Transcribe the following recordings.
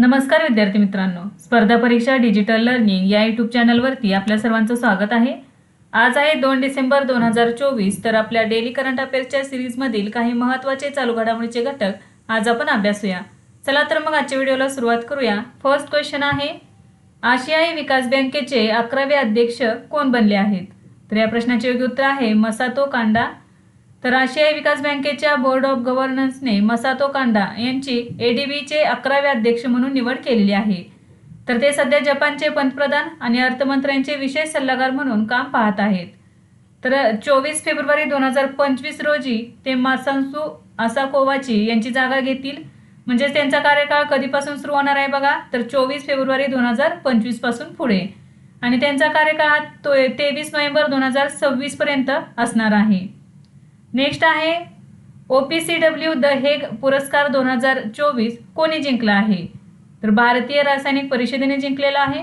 नमस्कार विद्यार्थी मित्रांनो. स्पर्धा परीक्षा डिजिटल लर्निंग या यूट्यूब चॅनलवरती आपल्या सर्वांचं स्वागत आहे. आज आहे दोन डिसेंबर दोन हजार चोवीस तर आपल्या डेली करंट अफेअर्सच्या सिरीजमधील काही महत्त्वाचे चालू घडामोडीचे घटक आज आपण अभ्यासूया. चला तर मग आजच्या व्हिडिओला सुरुवात करूया. फर्स्ट क्वेश्चन आहे आशियाई विकास बँकेचे अकरावे अध्यक्ष कोण बनले आहेत? तर या प्रश्नाचे योग्य उत्तर आहे मसातो कांडा तर आशियाई विकास बँकेच्या बोर्ड ऑफ गव्हर्नन्सने मसातो कांडा यांची एडीबीचे अकरावे अध्यक्ष म्हणून निवड केलेली आहे. तर ते सध्या जपानचे पंतप्रधान आणि अर्थमंत्र्यांचे विशेष सल्लागार म्हणून काम पाहत आहेत. तर चोवीस फेब्रुवारी दोन हजार पंचवीस रोजी ते मासांसू असाकोवाची यांची जागा घेतील. म्हणजेच त्यांचा कार्यकाळ कधीपासून सुरू होणार आहे बघा? तर चोवीस फेब्रुवारी दोन हजार पंचवीसपासून पुढे. आणि त्यांचा कार्यकाळ हा तो तेवीस नोव्हेंबर दोन हजार सव्वीसपर्यंत असणार आहे. नेक्स्ट आहे O P C W the Hague पुरस्कार दोन हजार चोवीस कोणी जिंकला आहे? तर भारतीय रासायनिक परिषदेने जिंकलेला आहे.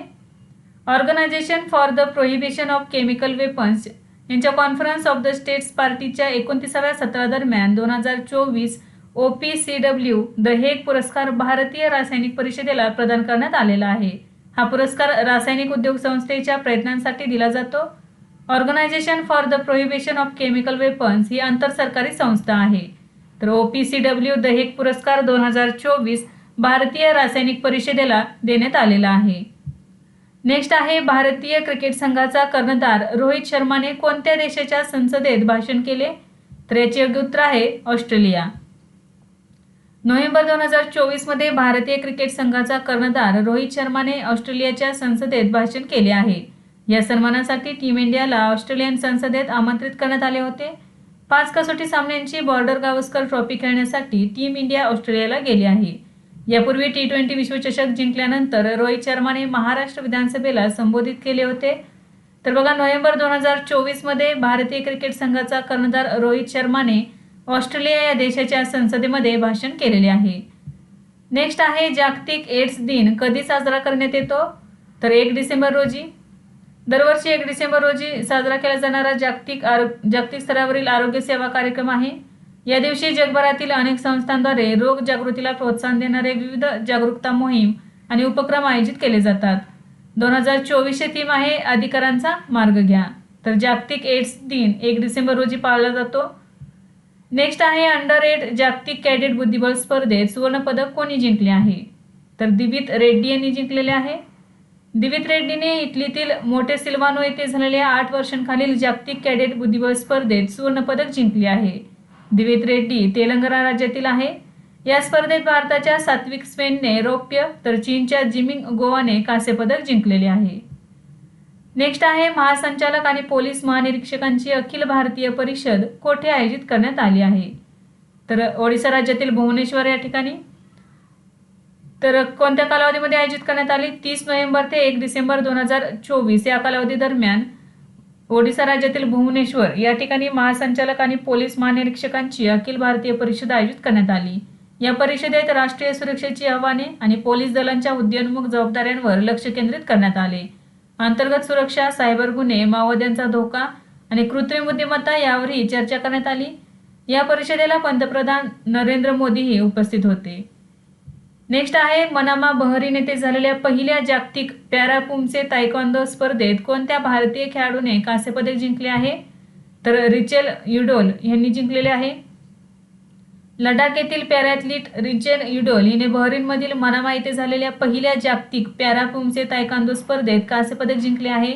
Organisation for the prohibition of chemical weapons यांच्या कॉन्फरन्स ऑफ द स्टेट्स पार्टीच्या एकोणतीसाव्या सत्रादरम्यान दोन हजार चोवीस O P C W the Hague पुरस्कार भारतीय रासायनिक परिषदेला प्रदान करण्यात आलेला आहे. हा पुरस्कार रासायनिक उद्योग संस्थेच्या प्रयत्नांसाठी दिला जातो. Organisation for the prohibition of chemical weapons ही आंतरसरकारी संस्था आहे. तर O P C W the पुरस्कार दोन हजार चोवीस भारतीय रासायनिक परिषदेला देण्यात आलेला आहे. नेक्स्ट आहे भारतीय क्रिकेट संघाचा कर्णधार. रोहित शर्माने कोणत्या देशाच्या संसदेत भाषण केले? तर याचे योग्य उत्तर आहे ऑस्ट्रेलिया. नोव्हेंबर दोन हजार चोवीसमध्ये भारतीय क्रिकेट संघाचा कर्णधार रोहित शर्माने ऑस्ट्रेलियाच्या संसदेत भाषण केले आहे. या सन्मानासाठी टीम इंडियाला ऑस्ट्रेलियन संसदेत आमंत्रित करण्यात आले होते. पाच कसोटी सामन्यांची बॉर्डर गावस्कर ट्रॉफी खेळण्यासाठी टीम इंडिया ऑस्ट्रेलियाला गेली आहे. यापूर्वी टी ट्वेंटी विश्वचषक जिंकल्यानंतर रोहित शर्माने महाराष्ट्र विधानसभेला संबोधित केले होते. तर बघा नोव्हेंबर दोन हजार चोवीसमध्ये भारतीय क्रिकेट संघाचा कर्णधार रोहित शर्माने ऑस्ट्रेलिया या देशाच्या संसदेमध्ये भाषण केलेले आहे. नेक्स्ट आहे जागतिक एड्स दिन. कधी साजरा करण्यात येतो? तर एक डिसेंबर रोजी. दरवर्षी एक डिसेंबर रोजी साजरा केला जाणारा जागतिक आरो जागतिक स्तरावरील आरोग्य सेवा कार्यक्रम आहे. या दिवशी जगभरातील अनेक संस्थांद्वारे रोग जागृतीला प्रोत्साहन देणारे विविध जागरूकता मोहीम आणि उपक्रम आयोजित केले जातात. दोन हजार चोवीसचे थीम आहे अधिकारांचा मार्ग घ्या. तर जागतिक एड्स दिन एक डिसेंबर रोजी पाळला जातो. नेक्स्ट आहे अंडर एड जागतिक कॅडेट बुद्धिबळ स्पर्धेत सुवर्णपदक कोणी जिंकले आहे? तर दिवित रेड्डी यांनी जिंकलेले आहे. दिवित रेड्डीने इटलीतील मोठे सिल्वानो येथे झालेल्या आठ वर्षांखालील जागतिक कॅडेट बुद्धिबळ स्पर्धेत सुवर्णपदक जिंकले आहे. दिवित रेड्डी तेलंगणा राज्यातील आहे. या स्पर्धेत भारताच्या सात्विक स्वेनने रौप्य तर चीनच्या जिमिंग गोवाने कांस्यपदक जिंकलेले आहे. नेक्स्ट आहे महासंचालक आणि पोलीस महानिरीक्षकांची अखिल भारतीय परिषद कोठे आयोजित करण्यात आली आहे? तर ओडिशा राज्यातील भुवनेश्वर या ठिकाणी. तर कोणत्या कालावधीमध्ये आयोजित करण्यात आली? तीस नोव्हेंबर ते एक डिसेंबर दोन हजार चोवीस. या कालावधी दरम्यान ओडिसा राज्यातील भुवनेश्वर या ठिकाणी महासंचालक आणि पोलीस महानिरीक्षकांची अखिल भारतीय परिषद आयोजित करण्यात आली. या परिषदेत राष्ट्रीय सुरक्षेची आव्हाने आणि पोलीस दलांच्या उद्योन्मुख जबाबदाऱ्यांवर लक्ष केंद्रित करण्यात आले. अंतर्गत सुरक्षा सायबर गुन्हे माओवाद्यांचा धोका आणि कृत्रिम बुद्धिमत्ता यावरही चर्चा करण्यात आली. या परिषदेला पंतप्रधान नरेंद्र मोदीही उपस्थित होते. नेक्स्ट आहे मनामा बहरीन येथे झालेल्या पहिल्या जागतिक पॅरापुमचे तायक्वांदो स्पर्धेत कोणत्या भारतीय खेळाडूने कांस्यपदक जिंकले आहे? तर रिचेल युडोल यांनी जिंकलेले आहे. लडाख येथील पॅराथलीट रिचेल युडोल हिने बहरीनमधील मनामा येथे झालेल्या पहिल्या जागतिक पॅरापुमचे तायकांदो स्पर्धेत कांस्यपदक जिंकले आहे.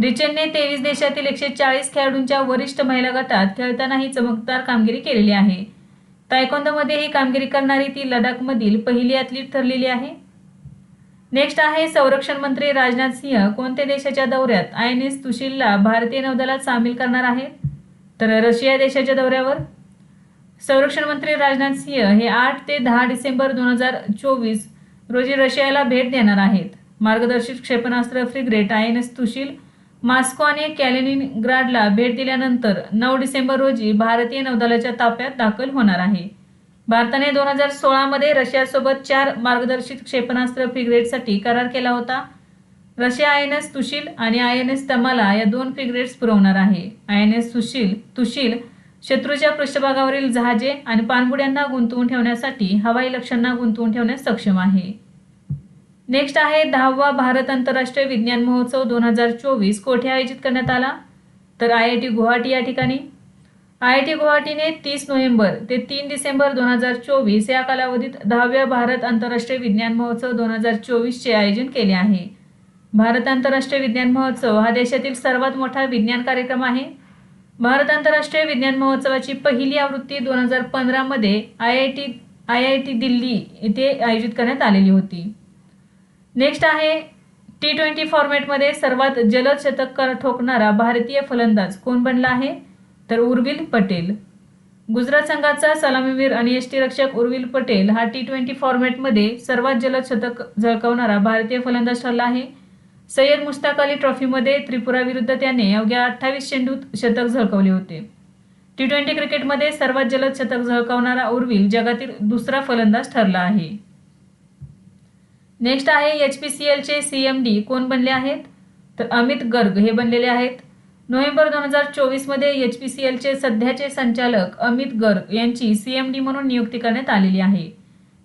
रिचेलने तेवीस देशातील एकशे चाळीस खेळाडूंच्या वरिष्ठ महिला गटात खेळताना ही चमकदार कामगिरी केलेली आहे. तायकोंदोमध्ये ही कामगिरी करणारी ती लडाखमधील पहिली ॲथलीट ठरलेली आहे. नेक्स्ट आहे संरक्षण मंत्री राजनाथ सिंह. कोणत्या देशाच्या दौऱ्यात आय एन एस तुशीलला भारतीय नौदलात सामील करणार आहेत तर रशिया देशाच्या दौऱ्यावर. संरक्षण मंत्री राजनाथ सिंह हे आठ ते दहा डिसेंबर दोन हजार चोवीस रोजी रशियाला भेट देणार आहेत. मार्गदर्शित क्षेपणास्त्र frigate I N S Tushil Moscow आणि कॅलिनिनग्राडला भेट दिल्यानंतर नऊ डिसेंबर रोजी भारतीय नौदलाच्या ताफ्यात दाखल होणार आहे. भारताने दोन हजार सोळामध्ये रशियासोबत चार मार्गदर्शित क्षेपणास्त्र फ्रिग्रेटसाठी करार केला होता. Russia I N S Tushil आणि आय एन एस तमाला या दोन फ्रिग्रेट्स पुरवणार आहे. I N S Sushil Tushil शत्रूच्या पृष्ठभागावरील जहाजे आणि पाणबुड्यांना गुंतवून ठेवण्यासाठी हवाई लक्ष्यांना गुंतवून ठेवण्यास सक्षम आहे. नेक्स्ट आहे दहावा भारत आंतरराष्ट्रीय विज्ञान महोत्सव दोन हजार चोवीस. कोठे आयोजित करण्यात आला? तर आय आय टी गुवाहाटी या ठिकाणी. आय आय टी गुवाहाटीने तीस नोव्हेंबर ते तीन डिसेंबर दोन हजार चोवीस या कालावधीत दहाव्या भारत आंतरराष्ट्रीय विज्ञान महोत्सव दोन हजार चोवीसचे आयोजन केले आहे. भारत आंतरराष्ट्रीय विज्ञान महोत्सव हा देशातील सर्वात मोठा विज्ञान कार्यक्रम आहे. भारत आंतरराष्ट्रीय विज्ञान महोत्सवाची पहिली आवृत्ती दोन हजार पंधरामध्ये I I T I I T Delhi येथे आयोजित करण्यात आलेली होती. नेक्स्ट आहे टी ट्वेंटी फॉर्मॅटमध्ये सर्वात जलद शतक कर ठोकणारा भारतीय फलंदाज कोण बनला आहे? तर उर्विल पटेल. गुजरात संघाचा सलामीवीर आणि यष्टीरक्षक उर्विल पटेल हा टी ट्वेंटी फॉर्मॅटमध्ये सर्वात जलद शतक झळकवणारा भारतीय फलंदाज ठरला आहे. सय्यद मुश्ताक अली ट्रॉफीमध्ये त्रिपुराविरुद्ध त्याने अवघ्या अठ्ठावीस चेंडूत शतक झळकवले होते. टी ट्वेंटी क्रिकेटमध्ये सर्वात जलद शतक झळकावणारा उर्विल जगातील दुसरा फलंदाज ठरला आहे. नेक्स्ट आहे एच पी सी एलचे सी एम डी कोण बनले आहेत? तर अमित गर्ग हे बनलेले आहेत. नोव्हेंबर दोन हजार चोवीसमध्ये एच पी सी एलचे सध्याचे संचालक अमित गर्ग यांची सी एम डी म्हणून नियुक्ती करण्यात आलेली आहे.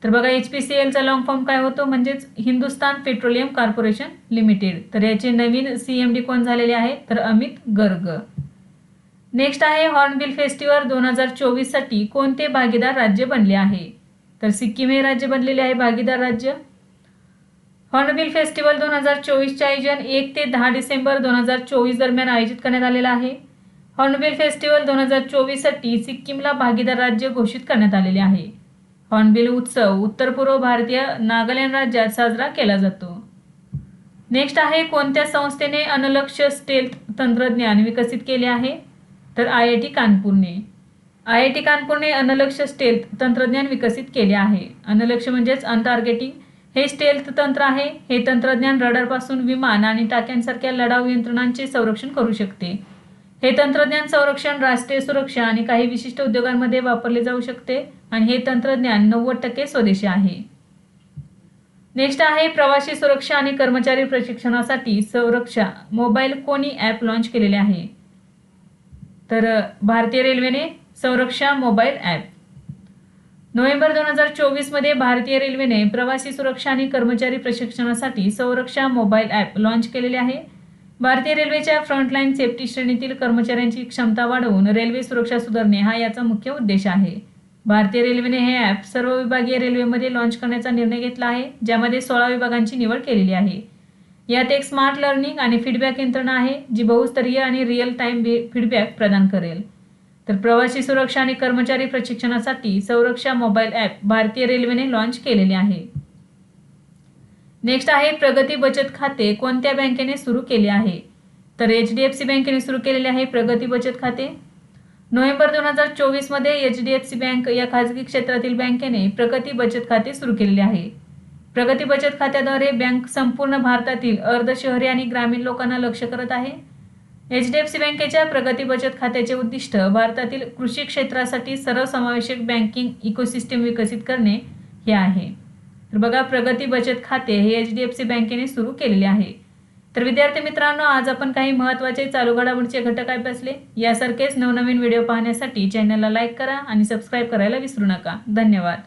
तर बघा एच पी सी एलचा लॉंग फॉर्म काय होतो? म्हणजेच हिंदुस्तान पेट्रोलियम कॉर्पोरेशन लिमिटेड. तर याचे नवीन सी एम डी कोण झालेले आहे? तर अमित गर्ग. नेक्स्ट आहे हॉर्नबिल फेस्टिवल दोन हजार चोवीससाठी कोणते भागीदार राज्य बनले आहे? तर सिक्कीम हे राज्य बनलेले आहे भागीदार राज्य. हॉर्नबिल फेस्टिवल दोन हजार चोवीसचे आयोजन एक ते दहा डिसेंबर दोन हजार चोवीस दरम्यान आयोजित करण्यात आलेलं आहे. हॉर्नबिल फेस्टिवल दोन हजार चोवीससाठी सिक्कीमला भागीदार राज्य घोषित करण्यात आलेले आहे. हॉर्नबिल उत्सव उत्तर पूर्व भारतीय नागालँड राज्यात साजरा केला जातो. नेक्स्ट आहे कोणत्या संस्थेने अनलक्ष स्टेल्थ तंत्रज्ञान विकसित केले आहे? तर आय आय टी कानपूरने. आय आय टी कानपूरने अनलक्ष स्टेल्थ तंत्रज्ञान विकसित केले आहे. अनलक्ष म्हणजेच अनटार्गेटिंग हे स्टेल्थ तंत्र आहे. हे तंत्रज्ञान रडरपासून विमान आणि टाक्यांसारख्या लढाऊ यंत्रणांचे संरक्षण करू शकते. हे तंत्रज्ञान संरक्षण राष्ट्रीय सुरक्षा आणि काही विशिष्ट उद्योगांमध्ये वापरले जाऊ शकते आणि हे तंत्रज्ञान नव्वद टक्के स्वदेशी आहे. नेक्स्ट आहे प्रवासी सुरक्षा आणि कर्मचारी प्रशिक्षणासाठी संरक्षा. मोबाईल कोणी ॲप लॉन्च केलेले आहे? तर भारतीय रेल्वेने संरक्षा मोबाईल ॲप नोव्हेंबर दोन हजार चोवीसमध्ये भारतीय रेल्वेने प्रवासी सुरक्षा आणि कर्मचारी प्रशिक्षणासाठी संरक्षा मोबाईल ॲप लॉन्च केलेले आहे. भारतीय रेल्वेच्या फ्रंटलाईन सेफ्टी श्रेणीतील कर्मचाऱ्यांची क्षमता वाढवून रेल्वे सुरक्षा सुधारणे हा याचा मुख्य उद्देश आहे. भारतीय रेल्वेने हे ॲप सर्व विभागीय रेल्वेमध्ये लॉन्च करण्याचा निर्णय घेतला आहे ज्यामध्ये सोळा विभागांची निवड केलेली आहे. यात एक स्मार्ट लर्निंग आणि फीडबॅक यंत्रणा आहे जी बहुस्तरीय आणि रिअल टाइम फीडबॅक प्रदान करेल. तर प्रवासी सुरक्षा आणि कर्मचारी प्रशिक्षणासाठी संरक्षा मोबाईल ॲप भारतीय रेल्वेने लॉन्च केलेले आहे. नेक्स्ट आहे प्रगती बचत खाते कोणत्या बँकेने सुरू केले आहे? तर एच डी एफ सी बँकेने सुरू केलेले आहे प्रगती बचत खाते. नोव्हेंबर दोन हजार चोवीसमध्ये H D F C bank या खाजगी क्षेत्रातील बँकेने प्रगती बचत खाते सुरू केलेले आहे. प्रगती बचत खात्याद्वारे बँक संपूर्ण भारतातील अर्ध शहरी आणि ग्रामीण लोकांना लक्ष करत आहे. एच डी एफ सी बँकेच्या प्रगती बचत खात्याचे उद्दिष्ट भारतातील कृषी क्षेत्रासाठी सर्वसमावेशक बँकिंग इकोसिस्टम विकसित करणे हे आहे. तर बघा प्रगती बचत खाते हे एच डी एफ सी बँकेने सुरू केलेले आहे. तर विद्यार्थी मित्रांनो आज आपण काही महत्त्वाचे चालू घडामोडीचे घटक अभ्यासले यासारखेच नवनवीन व्हिडिओ पाहण्यासाठी चॅनलला लाईक करा आणि सबस्क्राईब करायला विसरू नका. धन्यवाद.